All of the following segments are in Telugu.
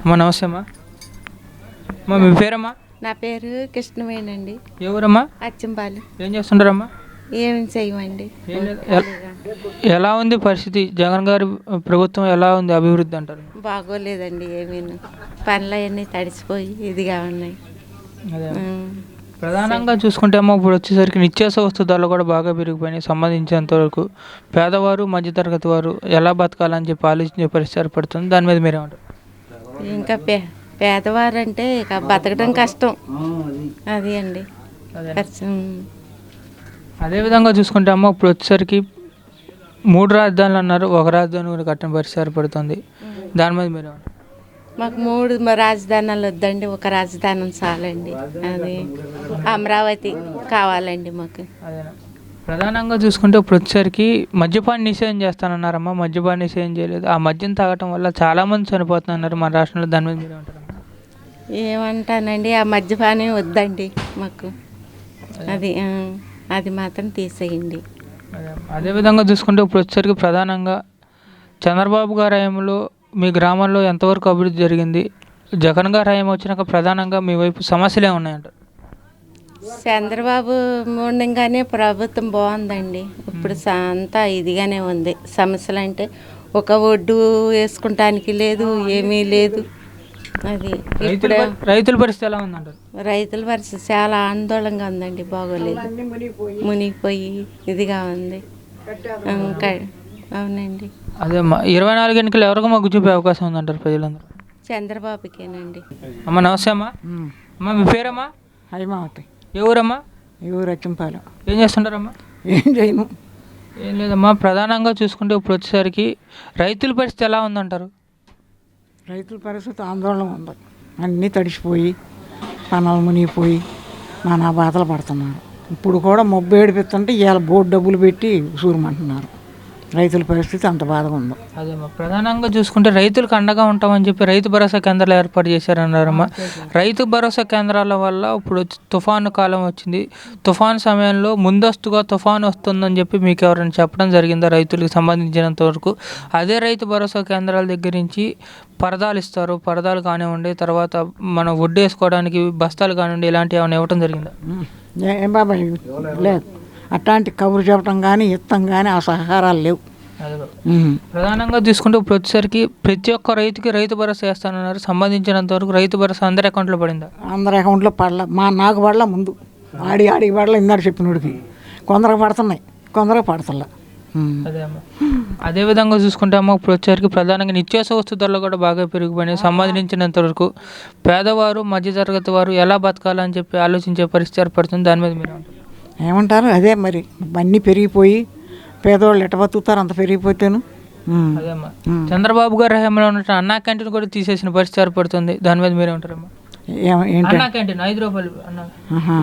అమ్మా నమస్తే అమ్మా. అమ్మా మీ పేరమ్మా? నా పేరు కృష్ణవేణండి. ఎవరమ్మా? అచ్చంపాలు. ఏం చేస్తుంటారమ్మా? చేయమండి. ఏం. ఎ- ఎలా ఉంది పరిస్థితి? జగన్ గారి ప్రభుత్వం ఎలా ఉంది? అభివృద్ధి అంటారు. బాగోలేదండి ఏమీ. పనులు అవన్నీ తడిసిపోయి ఇదిగా ఉన్నాయి. ప్రధానంగా చూసుకుంటే అమ్మ ఇప్పుడు వచ్చేసరికి నిత్యావసర వస్తు ధరలు కూడా బాగా పెరిగిపోయినాయి. సంబంధించినంత వరకు పేదవారు మధ్యతరగతి వారు ఎలా బతకాలని చెప్పి ఆలోచించే పరిస్థితి ఏర్పడుతుంది. దాని మీద మీరేమంటారు? ఇంకా పే పేదవారంటే ఇక బతకడం కష్టం. అది. అండి. అదే. అదేవిధంగా చూసుకుంటే అమ్మ ఇప్పుడు వచ్చేసరికి మూడు రాజధానులు అన్నారు. ఒక రాజధాని కూడా కట్టిన పరిస్థితి ఏర్పడుతుంది. దాని మీద మీరేమంటారు మాకు మూడు రాజధానులు వద్దండి. ఒక రాజధాని చాలండి. అది అమరావతి కావాలండి మాకు. అదేనా? ప్రధానంగా చూసుకుంటే ఇప్పుడు వచ్చేసరికి మద్యపాన్ని నిషేధం చేస్తానన్నారమ్మా. మద్యపాన్ని నిషేధం చేయలేదు. ఆ మద్యం తాగటం వల్ల చాలామంది చనిపోతున్నారు. మన రాష్ట్రంలో దాని మీద మీరు ఏమంటానండి? ఆ మద్యపానం వద్దండి మాకు. అది. అది మాత్రం తీసేయండి. అదే. అదేవిధంగా చూసుకుంటే ఇప్పుడు వచ్చేసరికి ప్రధానంగా చంద్రబాబు గారి హయాంలో మీ గ్రామంలో ఎంతవరకు అభివృద్ధి జరిగింది? జగన్ గారి హయాం వచ్చినాక ప్రధానంగా మీ వైపు సమస్యలు ఏమున్నాయంటారు? చంద్రబాబు మూలంగానే ప్రభుత్వం బాగుందండి. ఇప్పుడు అంతా ఇదిగానే ఉంది. సమస్యలు అంటే ఒక ఒడ్డు వేసుకుంటానికి లేదు ఏమీ లేదు. అది రైతుల ఇప్పుడు పరి- రైతుల పరిస్థితి ఎలా ఉందంటారు? రైతుల పరిస్థితి చాలా ఆందోళనగా ఉందండి బాగోలేదు. మునిగిపోయి ఇదిగా ఉంది. ఇంకా అవునండి. అదే ఇరవై నాలుగు ఎన్నికలు ఎవరికి మొగ్గు చూపే అవకాశం ఉందంటారు ప్రజలందరూ? చంద్రబాబుకేనండి. అమ్మ నమస్తే అమ్మా. అమ్మ మీ పేరమ్మా? హైమావతి. ఏ ఊరమ్మా ఈ ఊరు అచ్చంపాలెం ఏం చేస్తుంటారమ్మా? ఏం చేయను ఏం లేదమ్మా ప్రధానంగా చూసుకుంటే ఇప్పుడు వచ్చేసరికి రైతుల పరిస్థితి ఎలా ఉందంటారు? రైతుల పరిస్థితి ఆందోళన ఉంది. అన్నీ తడిసిపోయి పనులు మునిగిపోయి నానా బాధలు పడుతున్నారు. ఇప్పుడు కూడా మొబ్బు ఏడిపిస్తుంటే ఇవాళ బోర్డు డబ్బులు పెట్టి సూరమంటున్నారు. రైతుల పరిస్థితి అంత బాధగా ఉంది. అదేమ్మా ప్రధానంగా చూసుకుంటే రైతులకు అండగా ఉంటామని చెప్పి రైతు భరోసా కేంద్రాలు ఏర్పాటు చేశారన్నారమ్మా. రైతు భరోసా కేంద్రాల వల్ల ఇప్పుడు తుఫాను కాలం వచ్చింది. తుఫాను సమయంలో ముందస్తుగా తుఫాను వస్తుందని చెప్పి మీకు ఎవరైనా చెప్పడం జరిగిందా? రైతులకు సంబంధించినంత వరకు అదే రైతు భరోసా కేంద్రాల దగ్గర నుంచి పరదాలు ఇస్తారు. పరదాలు కానివ్వండి తర్వాత మనం వడ్డు వేసుకోవడానికి బస్తాలు కానివ్వండి ఇలాంటివి ఏమైనా ఇవ్వడం జరిగిందా? ఏం బాబాయ్ లేదు. అట్లాంటి కబురు చెప్పడం కానీ ఇత్తం కానీ ఆ సహకారాలు లేవు. ప్రధానంగా తీసుకుంటే ఇప్పుడు వచ్చేసరికి ప్రతి ఒక్క రైతుకి రైతు భరోసా వేస్తానన్నారు సంబంధించినంత వరకు రైతు భరోసా అందరి అకౌంట్లో పడిందా? అందరి అకౌంట్లో పడల. మా నాకు పడల ముందు. ఆడి ఆడికి పడల. ఇందాక చెప్పినోడికి. కొందరికి పడుతున్నాయి. కొందరికి పడతల్లా ఉమ్. అదే అమ్మ. అదే విధంగా చూసుకుంటే అమ్మ ఇప్పుడు వచ్చేసరికి ప్రధానంగా నిత్యావసర వస్తు ధరలు కూడా బాగా పెరిగిపోయినాయి. సంబంధించినంత వరకు పేదవారు మధ్యతరగతి వారు ఎలా బతకాలని చెప్పి ఆలోచించే పరిస్థితి ఏర్పడుతుంది. దాని మీద మీరు ఏమంటారు? అదే మరి అన్నీ పెరిగిపోయి పేదవాళ్ళు ఎట్ట బతుకుతారు? అంత పెరిగిపోతేను. చంద్రబాబు గారి హయాంలో ఉన్న అన్నా క్యాంటీన్ కూడా తీసేసిన పరిస్థితి ఏర్పడుతుంది. దాని మీద మీరు ఏమంటారమ్మా ఏం- ఏంటి? అన్నా క్యాంటీన్ ఐదు రూపాయలు అన్న. ఆహా.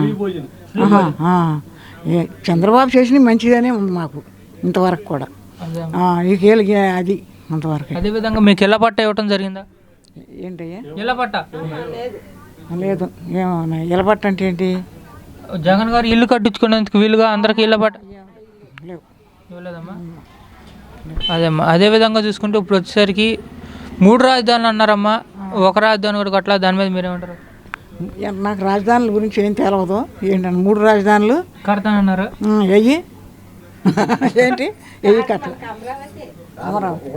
ఆహా, ఆ. ఏ చంద్రబాబు చేసినవి మంచిగానే ఉంది మాకు ఇంతవరకు కూడా. కేళ్ళకి అది అంతవరకు. అదే విధంగా మీకు ఇళ్ళ పట్ట ఇవ్వటం జరిగిందా? ఏంటయ్యా? ఇళ్ళ పట్ట లేదు ఏమన్నా ఇలబట్ట అంటే ఏంటి? జగన్ గారు ఇల్లు కట్టించుకునేందుకు వీలుగా అందరికి ఇళ్ళ పట్ట లేవు ఇవ్వలేదమ్మా? అదేమ్మా అదే విధంగా చూసుకుంటే ఇప్పుడు వచ్చేసరికి మూడు రాజధానులు అన్నారమ్మా. ఒక రాజధాని కూడా కట్టలేదు దాని మీద మీరేమంటారు? నాకు రాజధానుల గురించి ఏం తెలవదు. ఏంటంటే మూడు రాజధానులు. కడతానన్నారు. ఎయ్యి ఏంటి? ఎయ్యి కట్టలే. అమరావతి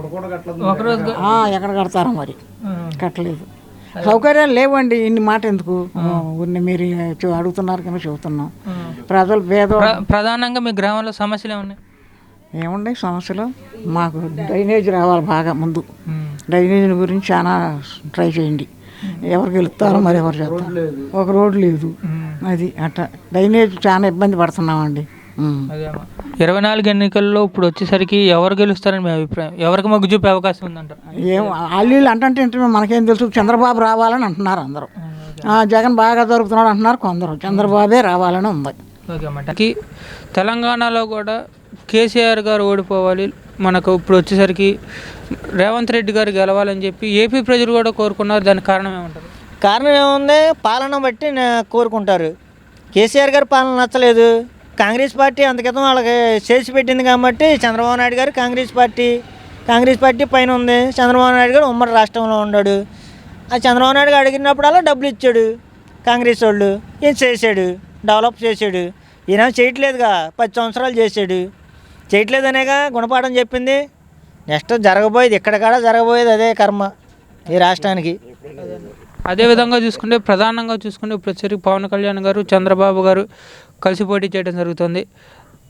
ఒకరోజు ఆ, ఎక్కడ కడతారో మరి. కట్టలేదు. సౌకర్యాలు లేవండి. ఇన్ని మాట ఎందుకు ఊరిని మీరు అడుగుతున్నారు కనుక చెబుతున్నాం. ప్రజలు పేద ప్రధానంగా మీ గ్రామంలో సమస్యలు ఏమున్నాయి? ఏముండే సమస్యలు? మాకు డ్రైనేజ్ రావాలి బాగా ముందు. డ్రైనేజ్ గురించి చాలా ట్రై చేయండి. ఎవరు గెలుస్తారో మరి ఎవరు చేస్తారు? ఒక రోడ్డు లేదు. అది అట్లా డ్రైనేజ్ చాలా ఇబ్బంది పడుతున్నామండి. ఇరవై నాలుగు ఎన్నికల్లో ఇప్పుడు వచ్చేసరికి ఎవరు గెలుస్తారని మీ అభిప్రాయం? ఎవరికి మొగ్గు చూపే అవకాశం ఉందంటారు ఏం వాళ్ళు అంటే ఏంటంటే మనకేం తెలుసు? చంద్రబాబు రావాలని అంటున్నారు అందరూ. ఆ, జగన్ బాగా జరుగుతున్నాడు అంటున్నారు కొందరు. చంద్రబాబే రావాలని ఉంది. ఓకే అన్నమాట తెలంగాణలో కూడా కేసీఆర్ గారు ఓడిపోవాలి. మనకు ఇప్పుడు వచ్చేసరికి రేవంత్ రెడ్డి గారు గెలవాలని చెప్పి ఏపీ ప్రజలు కూడా కోరుకున్నారు. దానికి కారణం ఏమంటారు కారణం ఏముంది? పాలన బట్టి కోరుకుంటారు. కేసీఆర్ గారి పాలన నచ్చలేదు. కాంగ్రెస్ పార్టీ అంతకితం వాళ్ళకి చేసి పెట్టింది కాబట్టి చంద్రబాబు నాయుడు గారు కాంగ్రెస్ పార్టీ కాంగ్రెస్ పార్టీ పైన ఉంది. చంద్రబాబు నాయుడు గారు ఉమ్మడి రాష్ట్రంలో ఉన్నాడు. ఆ చంద్రబాబు నాయుడు అడిగినప్పుడల్లా డబ్బులు ఇచ్చాడు కాంగ్రెస్ వాళ్ళు. ఏం చేశాడు? డెవలప్ చేశాడు. ఈయన చేయట్లేదుగా పది సంవత్సరాలు చేశాడు. చేయట్లేదనేగా గుణపాఠం చెప్పింది. నెక్స్ట్ జరగబోయేది ఇక్కడ జరగబోయేది అదే కర్మ ఈ రాష్ట్రానికి. అదే విధంగా చూసుకుంటే ప్రధానంగా చూసుకుంటే ఇప్పుడు వచ్చేసరికి పవన్ కళ్యాణ్ గారు చంద్రబాబు గారు కలిసి పోటీ చేయడం జరుగుతుంది.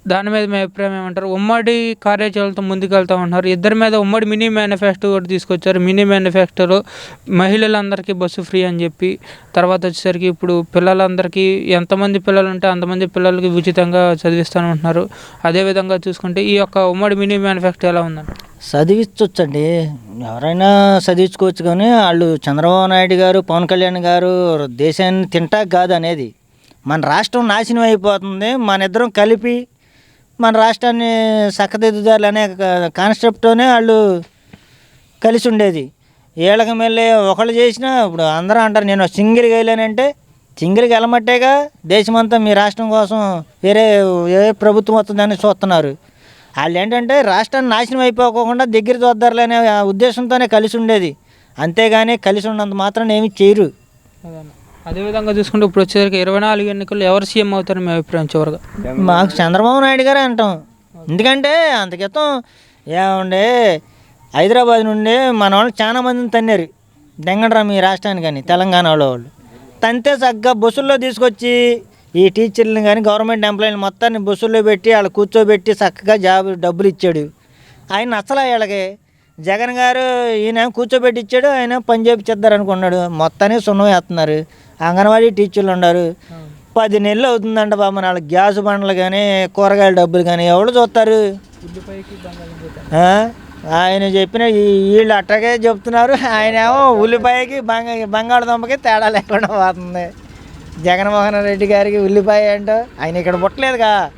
దాని మీద మీ అభిప్రాయం ఏమంటారు? ఉమ్మడి కార్యాచరణతో ముందుకెళ్తా ఉంటున్నారు. ఇద్దరి మీద ఉమ్మడి మినీ మేనిఫెస్టో కూడా తీసుకొచ్చారు. మినీ మేనిఫెస్టోలో మహిళలందరికీ బస్సు ఫ్రీ అని చెప్పి తర్వాత వచ్చేసరికి ఇప్పుడు పిల్లలందరికీ ఎంతమంది పిల్లలు ఉంటే అంతమంది పిల్లలకి ఉచితంగా చదివిస్తాను ఉంటున్నారు. అదేవిధంగా చూసుకుంటే ఈ యొక్క ఉమ్మడి మినీ మేనిఫెస్టో ఎలా ఉందండి? చదివించవచ్చండి ఎవరైనా చదివించుకోవచ్చు కానీ వాళ్ళు చంద్రబాబు నాయుడు గారు పవన్ కళ్యాణ్ గారు దేశాన్ని తింటాక కాదు అనేది మన రాష్ట్రం నాశనం అయిపోతుంది మన ఇద్దరం కలిపి మన రాష్ట్రాన్ని చక్కదిద్దుదారులు అనే కాన్సెప్ట్తోనే వాళ్ళు కలిసి ఉండేది. ఏళ్ళకి మళ్ళీ ఒకళ్ళు చేసినా ఇప్పుడు అందరూ అంటారు నేను సింగిల్గా వెళ్ళానంటే సింగిల్గా వెళ్ళమట్టేగా దేశమంతా మీ రాష్ట్రం కోసం వేరే ఏ ప్రభుత్వం వస్తుందని చూస్తున్నారు. వాళ్ళు ఏంటంటే రాష్ట్రాన్ని నాశనం అయిపోకుండా దగ్గర చూద్దారులు అనే ఉద్దేశంతోనే కలిసి ఉండేది. అంతేగాని కలిసి ఉన్నంత మాత్రం ఏమీ చేయరు. అదేవిధంగా చూసుకుంటే ఇప్పుడు వచ్చేసరికి ఇరవై నాలుగు ఎన్నికల్లో ఎవరు సీఎం అవుతారని మీ అభిప్రాయం చివరిగా? మాకు చంద్రబాబు నాయుడు గారే అంటాం. ఎందుకంటే అంత క్రితం ఏమండే హైదరాబాద్ నుండి మన వాళ్ళు చాలా మందిని తన్నారు. దెంగడరా మీ రాష్ట్రానికి కానీ తెలంగాణ వాళ్ళు తంతే చక్కగా బస్సుల్లో తీసుకొచ్చి ఈ టీచర్లను కానీ గవర్నమెంట్ ఎంప్లాయీలు మొత్తాన్ని బస్సుల్లో పెట్టి వాళ్ళు కూర్చోబెట్టి చక్కగా జాబ్ డబ్బులు ఇచ్చాడు. ఆయన నచ్చలే వీళ్ళకి జగన్ గారు ఈయన కూర్చోబెట్టి ఇచ్చాడు ఆయన పని చేపించేద్దారు అనుకున్నాడు మొత్తాన్ని సున్నం వేస్తున్నారు. అంగన్వాడీ టీచర్లు ఉన్నారు. పది నెలలు అవుతుందంట బాబు వాళ్ళకి గ్యాస్ బండ్లు కానీ కూరగాయల డబ్బులు కానీ ఎవరు చూస్తారు? ఆయన చెప్పిన ఈ- వీళ్ళు అట్టగే చెప్తున్నారు. ఆయన ఏమో ఉల్లిపాయకి బంగ బంగాళదుంపకి తేడా లేకుండా పోతుంది. జగన్మోహన్ రెడ్డి గారికి ఉల్లిపాయ ఏంటో ఆయన ఇక్కడ పుట్టలేదుగా.